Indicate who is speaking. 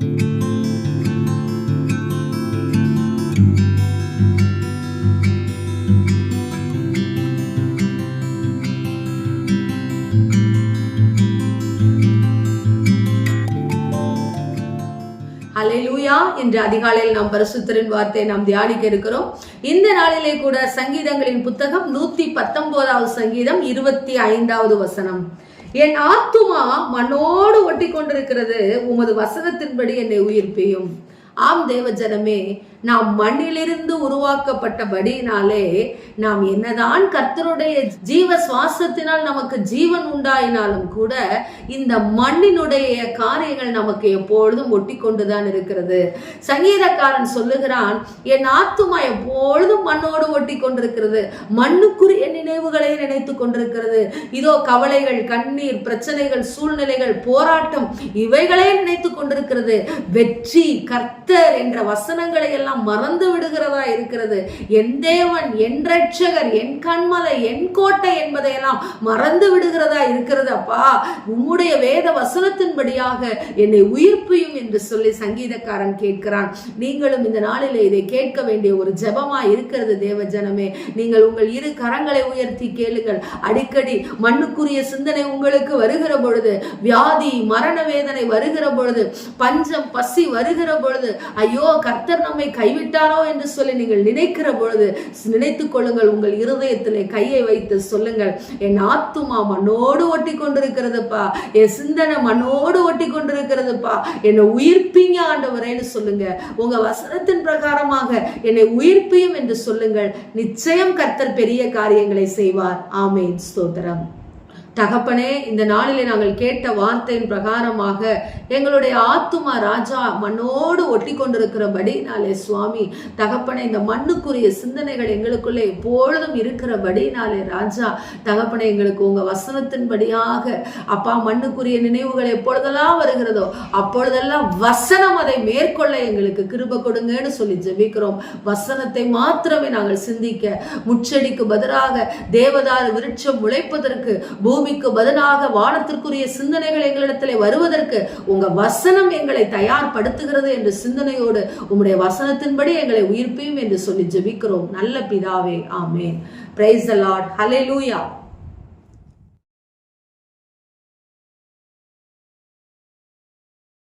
Speaker 1: ஹalleluya. என்று அதிகாலையில் நாம் பரிசுத்தரின் வார்த்தையை நாம் தியானிக்க இருக்கிறோம். இந்த நாளிலே கூட சங்கீதங்களின் புத்தகம் நூத்தி பத்தொன்பதாவது சங்கீதம் இருபத்தி ஐந்தாவது வசனம். என் ஆத்துமா மண்ணோடு ஒட்டி கொண்டிருக்கிறது உமது வசனத்தின்படி என்னை உயிர்ப்பியும். ஆம் தேவ ஜனமே நாம் மண்ணிலிருந்து உருவாக்கப்பட்டபடினாலே நாம் என்னதான் கர்த்தருடைய ஜீவ சுவாசத்தினால் நமக்கு ஜீவன் உண்டாயினாலும் கூட இந்த மண்ணினுடைய காரியங்கள் நமக்கு எப்பொழுதும் ஒட்டி கொண்டுதான் இருக்கிறது. சங்கீதக்காரன் சொல்லுகிறான் என் ஆத்துமா எப்பொழுதும் மண்ணோடு ஒட்டி கொண்டிருக்கிறது மண்ணுக்குரிய நினைவுகளை நினைத்து கொண்டிருக்கிறது. இதோ கவலைகள் கண்ணீர் பிரச்சனைகள் சூழ்நிலைகள் போராட்டம் இவைகளே நினைத்து கொண்டிருக்கிறது. வெற்றி கர்த்தர் என்ற வசனங்களை எல்லாம் மறந்து விடுகிறதா இருக்கிறது. என் தேவன் என் ரட்சகர் என் கண்மலை என் கோட்டை என்பதையெல்லாம் மறந்து விடுகிறதா இருக்கிறது அப்பா. உம்முடைய வேத வசனத்தின்படியாக என்னை உயிர்ப்பியும் என்று சொல்லி சங்கீதக்காரன் கேட்கிறான். நீங்களும் இந்த நாளிலே இதை கேட்க வேண்டிய ஒரு ஜெபமா இருக்கிறது தேவ ஜனமே. நீங்கள் உங்கள் இரு கரங்களை உயர்த்தி கேளுங்கள். அடிக்கடி மண்ணுக்குரிய சிந்தனை உங்களுக்கு வருகிற பொழுது வியாதி மரண வேதனை வருகிற பொழுது பஞ்சம் பசி வருகிற பொழுது ஐயோ கர்த்தர் நம்மை கைவிட்டாரோ என்று சொல்லி நீங்கள் நினைக்கிற பொழுது நினைத்துக் கொள்ளுங்கள் உங்கள் இருதயத்திலே கையை வைத்து சொல்லுங்கள் என் ஆத்துமா மண்ணோடு ஒட்டி கொண்டிருக்கிறதுப்பா என் சிந்தனை மண்ணோடு ஒட்டி கொண்டிருக்கிறதுப்பா என்னை உயிர்ப்பீங்க ஆண்டவரேன்னு சொல்லுங்க. உங்க வசனத்தின் பிரகாரமாக என்னை உயிர்ப்பியும் என்று சொல்லுங்கள். நிச்சயம் கர்த்தர் பெரிய காரியங்களை செய்வார். ஆமேன். ஸ்தோத்திரம். தகப்பனே இந்த நாளிலே நாங்கள் கேட்ட வார்த்தையின் பிரகாரமாக எங்களுடைய ஆத்துமா ராஜா மண்ணோடு ஒட்டி கொண்டிருக்கிறபடி நாளே சுவாமி தகப்பனே இந்த மண்ணுக்குரிய சிந்தனைகள் எங்களுக்குள்ளே எப்பொழுதும் இருக்கிறபடி நாளே ராஜா தகப்பனே எங்களுக்கு உங்க வசனத்தின்படியாக அப்பா மண்ணுக்குரிய நினைவுகள் எப்பொழுதெல்லாம் வருகிறதோ அப்பொழுதெல்லாம் வசனம் அதை மேற்கொள்ள எங்களுக்கு கிருப கொடுங்கன்னு சொல்லி ஜெபிக்கிறோம். வசனத்தை மாத்திரமே நாங்கள் சிந்திக்க முச்செடிக்கு பதிலாக தேவதார விருட்சம் முளைப்பதற்கு பூமி பூமிக்கு பதிலாக வானத்திற்குரிய சிந்தனைகள் எங்களிடத்தில் வருவதற்கு உங்க வசனம் எங்களை தயார்படுத்துகிறது என்ற சிந்தனையோடு உங்களுடைய வசனத்தின்படி எங்களை உயிர்ப்பையும் என்று சொல்லி ஜெபிக்கிறோம். நல்ல பிதாவே ஆமேன். பிரைஸ் த லார்ட் லூயா